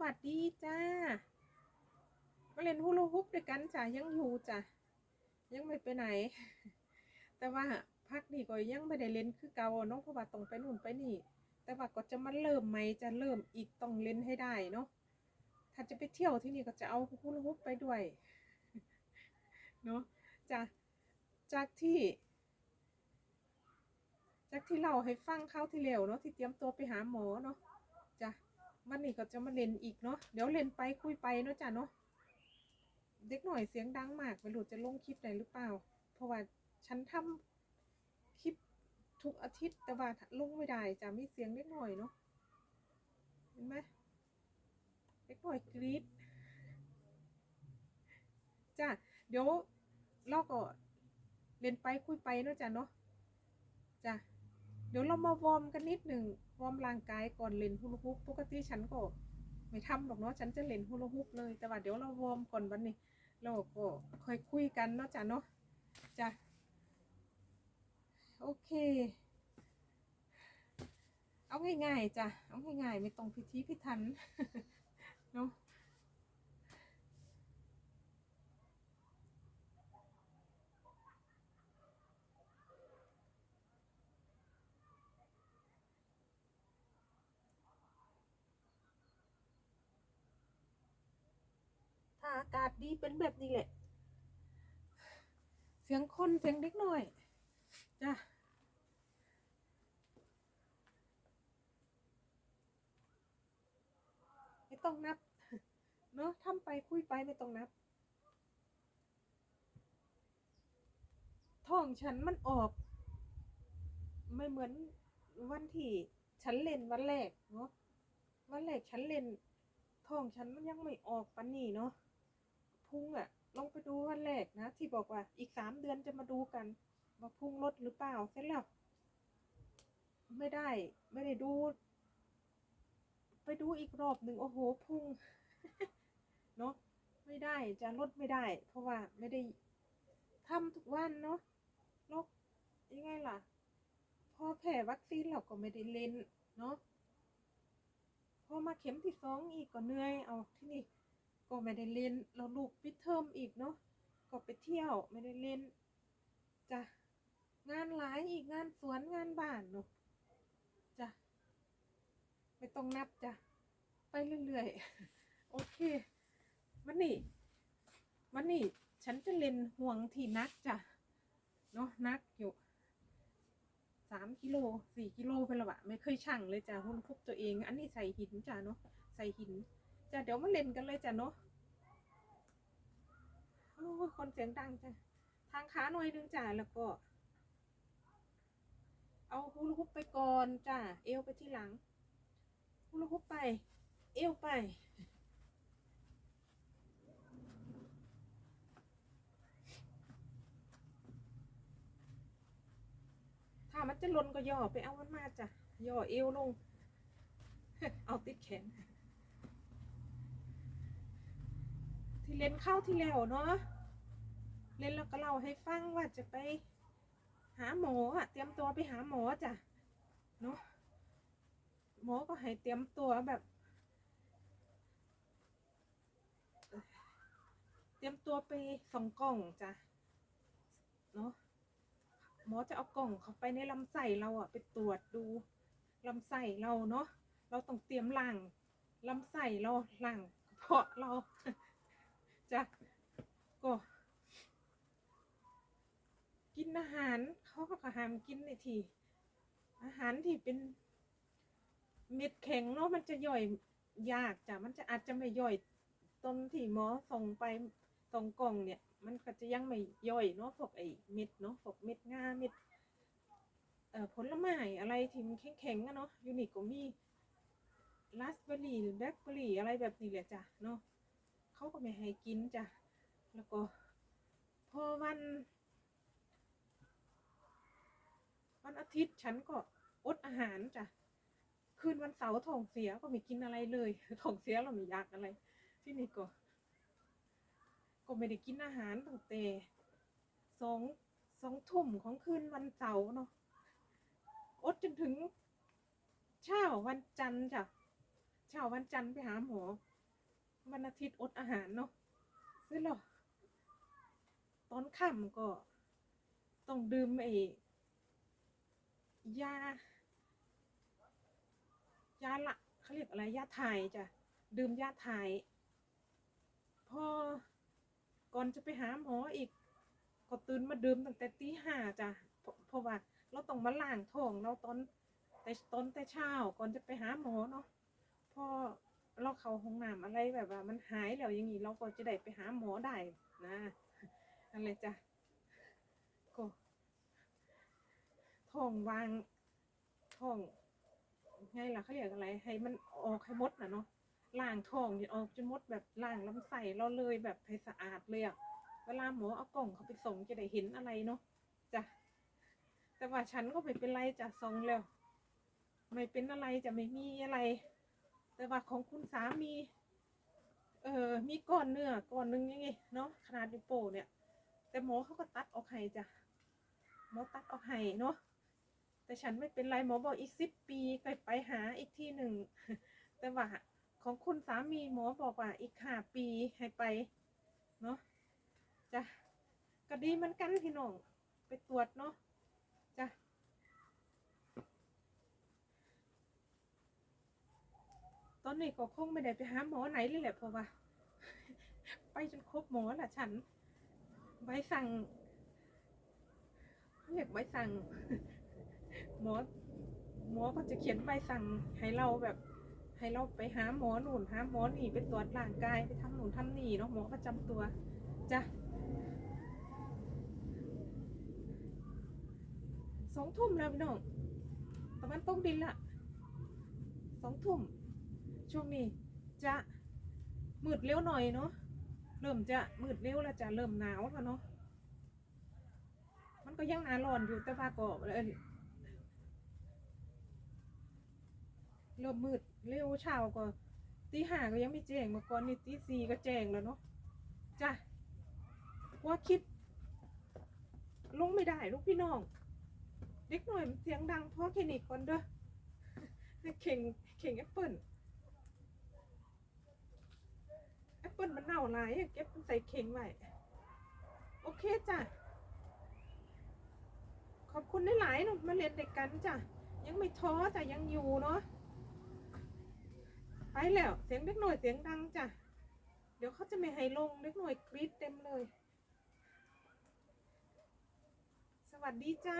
วัสดีจ้า มาเล่นฮูลูฮุปด้วยกันจ้ะยังอยู่จ้ะยังไม่ไปไหน แต่ว่าพักนี้ก็ยังไม่ได้เล่นคือเก่าเนาะเพราะว่าต้องไปนู่นไปนี่ แต่ว่าก็จะมาเริ่มใหมจะเริ่มอีกต้องเล่นให้ได้เนาะถ้าจะไปเที่ยวที่นี่ก็จะเอาฮูลูฮุปไปด้วยเนาะจากจากที่จากที่เราให้ฟังเข้าที่เร็วเนาะที่เตรียมตัวไปหาหมอเนาะจ้ะ วันนี้ก็จะมาเล่นอีกเนาะเดี๋ยวเล่นไปคุยไปเนาะจ้ะเนาะเด็กหน่อยเสียงดังมากไม่รู้จะลงคลิปไหนหรือเปล่า เพราะว่าฉันทำคลิปทุกอาทิตย์แต่ว่าลงไม่ได้จ้ะมีเสียงเล็กหน่อยเนาะเห็นไหมเล็กหน่อยกรี๊ดจ้ะเดี๋ยวเราก็เล่นไปคุยไปเนาะจ้ะเนาะจ้ะ เดี๋ยวเรามาวอร์มกันนิดหนึ่งวอร์มร่างกายก่อนเล่นฮูลาฮุปปกติฉันก็ไม่ทำหรอกเนาะฉันจะเล่นฮูลาฮุปเลย แต่ว่าเดี๋ยวเราวอร์มก่อนวันนี้เราก็ค่อยคุยกันเนาะจ้ะเนาะจ้ะโอเคเอาง่ายๆจ้ะเอาง่ายๆไม่ต้องพิธีพิถันเนาะ อากาศดีเป็นแบบนี้แหละ เสียงคนเสียงเด็กหน่อย จ้ะไม่ต้องนับ เนอะทำไปคุยไปไม่ต้องนับท้องฉันมันออก ไม่เหมือนวันที่ฉันเล่นวันแรกเนาะวันแรกฉันเล่นท้องฉันมันยังไม่ออกปันนี่เนาะ พุงอะลองไปดูวันแรกนะ ที่บอกว่าอีกสามเดือนจะมาดูกัน ว่าพุงลดหรือเปล่าเสร็จแล้วไม่ได้ ไม่ได้ดู ไปดูอีกรอบหนึ่งโอ้โหพุงเนาะไม่ได้จะลดไม่ได้ เพราะว่าไม่ได้ทำทุกวันเนาะโรคยังไงล่ะ พอแผลวัคซีนเราก็ไม่ได้เล่นเนาะพอมาเข็มที่สองอีกก็เหนื่อยเอาที่นี่ ก็ไม่ได้เล่นเราลูกปิดเทอมอีกเนาะก็ไปเที่ยวไม่ได้เล่นจ้ะงานหลายอีกงานสวนงานบ้านเนาะจ้ะไม่ต้องนับจ้ะไปเรื่อยๆ โอเควันนี้วันนี้ฉันจะเล่นห่วงที่นักจ้ะเนาะนักอยู่สามกิโลสี่กิโลเป็นละวะไม่เคยชั่งเลยจ้ะหุ่นคุบตัวเอง อันนี้ใส่หินจ้ะเนาะใส่หิน จ้ะเดี๋ยวมาเล่นกันเลยจ้ะเนาะโอ้คนเสียงดังจ้ะทางขาหน่อยนึงจ้ะแล้วก็ เอาฮูลาฮุปไปก่อนจ้ะเอวไปที่หลังฮูลาฮุปไป เอวไปถ้ามันจะล่นก็ย่อไปเอามันมาจ้ะย่อเอวลง เอาติดแขน ที่เล่นเข้าที่แล้วเนาะเล่นแล้วก็เล่าให้ฟังว่าจะไปหาหมออะเตรียมตัวไปหาหมอจ้ะเนาะหมอก็ให้เตรียมตัวแบบ เตรียมตัวไปส่องกล้องจ้ะเนาะหมอจะเอากล่องเข้าไปในลำไส้เราอะไปตรวจดูลำไส้เราเนาะเราต้องเตรียมหล่างลำไส้เราหล่างกระเพาะเรา จะก็ กินอาหารเขาก็ห้ามกินในทีอาหารที่เป็นเม็ดแข็งเนาะมันจะย่อยยากจ้ะมันจะอาจจะไม่ย่อยตรงที่หมอส่งไปส่งกล่องเนี่ย มันก็จะยังไม่ย่อยเนาะพวกไอ้เม็ดเนาะพวกเม็ดงาเม็ดเอ่อผลไม้อะไรที่มันแข็งๆอะเนาะยูนิคก็มีราสเบอร์รี่แบล็คเบอร์รี่อะไรแบบนี้แหละจ้ะเนาะ เขาก็ไม่ให้กินจ้ะ แล้วก็พอวัน วันอาทิตย์ฉันก็อดอาหารจ้ะ คืนวันเสาร์ท้องเสียก็ไม่กินอะไรเลยท้องเสียเราไม่อยากอะไร ที่นี่ก็ก็ไม่ได้กินอาหารตั้งแต่สองสองทุ่มของคืนวันเสาร์เนาะอดจนถึงเช้าวันจันทร์จ้ะเช้าวันจันทร์ไปหาหมอ วันอาทิตย์อดอาหารเนาะเสร็จแล้วตอนค่ำก็ต้องดื่มไอ้ยายาละเขาเรียกอะไรยาถ่ายจ้ะดื่มยาถ่าย พอก่อนจะไปหาหมออีก ก็ตื่นมาดื่มตั้งแต่ตีห้าจ้ะเพราะเพราะว่าเราต้องมาล้างท้องเราตอนแต่ตอนแต่เช้าก่อนจะไปหาหมอเนาะพอ เราเข้าห้องน้ำอะไรแบบว่า มันหายแล้วอย่างนี้เราก็จะได้ไปหาหมอได้นะนั่นเลยจ้ะก็ท้องวางท้องไงล่ะเขาเรียกอะไร ให้มันออกให้หมดนะเนาะล้างท้องจนออกจนหมดแบบล้างลำไส้เราเลยแบบให้สะอาดเลยอะเวลาหมอเอากล่องเขาไปส่งจะได้เห็นอะไรเนาะจ้ะแต่ว่าฉันก็ไม่เป็นไรจ้ะทรงแล้ว ไม่เป็นอะไรจะไม่มีอะไร แต่ว่าของคุณสามีเอ่อมีก้อนเนื้อก้อนหนึงยังไงเนาะขนาดนิ้วโป้เนี่ย แต่หมอเขาก็ตัดออกให้จ้ะหมอตัดออกให้เนาะแต่ฉันไม่เป็นไรหมอบอกอีกสิบปีไปไปหาอีกที่หนึ่งแต่ว่าของคุณสามีหมอบอกว่าอีกห้าปีให้ไปเนาะจ้ะก็ดีเหมือนกันพี่น้องไปตรวจเนาะ ต อนนี้ก็คงไม่ได้ไปหาหมอไหนเลยแหละเพราะว่า ไปจนครบหมอละฉันใบสั่งเรียกใบสั่ง หมอ หมอก็จะเขียนใบสั่งให้เราแบบ ให้เราไปหาหมอหนุนหาหมอหนีไปตรวจร่างกายไปทำหนุนทำหนีเนาะหมอประจำตัวจ้ะสองทุ่มแล้วพี่น้องตะวันตกดินละสองทุ่ม ช่วงนี้จะมืดเร็วหน่อยเนาะเริ่มจะมืดเร็วแล้วจะเริ่มหนาวแล้วเนาะมันก็ยังหนาร้อนอยู่แต่ว่าก็เอิ่นเริ่มมืดเร็วเช้าก็ตีห้าก็ยังไม่แจ้งมื่อก่อนนี่ตีสี่ก็แจ้งแล้วเนาะจ้ะว่าคลิปลงไม่ได้ลูกพี่น้อง เด็กหน่อยมันเสียงดังเพราะคลินิกก่อนเด้อเข่งเข่งแอปเปิลแอ ปเปิลมันเน่าหลายเก็บใส่เข่งไว้โอเคจ้ะ ขอบคุณหลายๆนาะมาเรียนเด็กกันจ้ะ ยังไม่ท้อจ้ะ ยังอยู่เนาะไปแล้วเสียงเด็กหน่อยเสียงดังจ้ะ เดี๋ยวเขาจะไม่ให้ลงเด็กหน่อยกรีดเต็มเลย สวัสดีจ้า